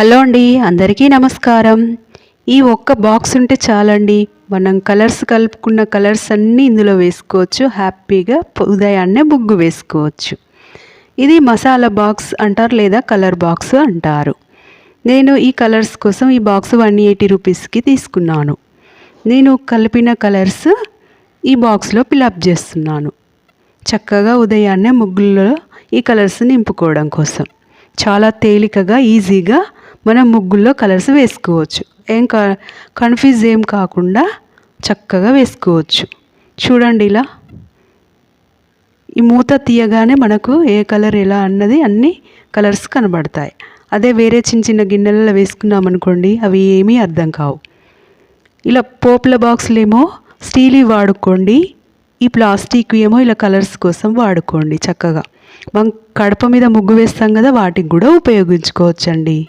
Hello అండి అందరికీ నమస్కారం. ఈ ఒక్క బాక్స్ ఉంటే చాలండి మనం కలర్స్ కలుపుకున్న కలర్స్ అన్నీ ఇందులో వేసుకోవచ్చు. హ్యాపీగా ఉదయాన్నే ముగ్గు వేసుకోవచ్చు. ఇది మసాలా బాక్స్ అంటారు లేదా కలర్ బాక్స్ అంటారు. నేను ఈ కలర్స్ కోసం ఈ బాక్స్ వన్ ఎయిటీ రూపీస్కి తీసుకున్నాను. నేను కలిపిన కలర్స్ ఈ బాక్స్లో ఫిలప్ చేస్తున్నాను. చక్కగా ఉదయాన్నే ముగ్గుల్లో ఈ కలర్స్ నింపుకోవడం కోసం. చాలా తేలికగా ఈజీగా మనం ముగ్గుల్లో కలర్స్ వేసుకోవచ్చు. ఏం కన్ఫ్యూజ్ ఏం కాకుండా చక్కగా వేసుకోవచ్చు. చూడండి ఇలా. ఈ మూత తీయగానే మనకు ఏ కలర్ ఎలా అన్నది అన్ని కలర్స్ కనబడతాయి. అదే వేరే చిన్న చిన్న గిన్నెలలో వేసుకున్నామనుకోండి అవి ఏమీ అర్థం కావు. ఇలా పోపుల బాక్సులు ఏమో స్టీల్ వాడుకోండి ఈ ప్లాస్టిక్ ఏమో ఇలా కలర్స్ కోసం వాడుకోండి చక్కగా. మనం కడప మీద ముగ్గు వేస్తాం కదా వాటికి కూడా ఉపయోగించుకోవచ్చండి.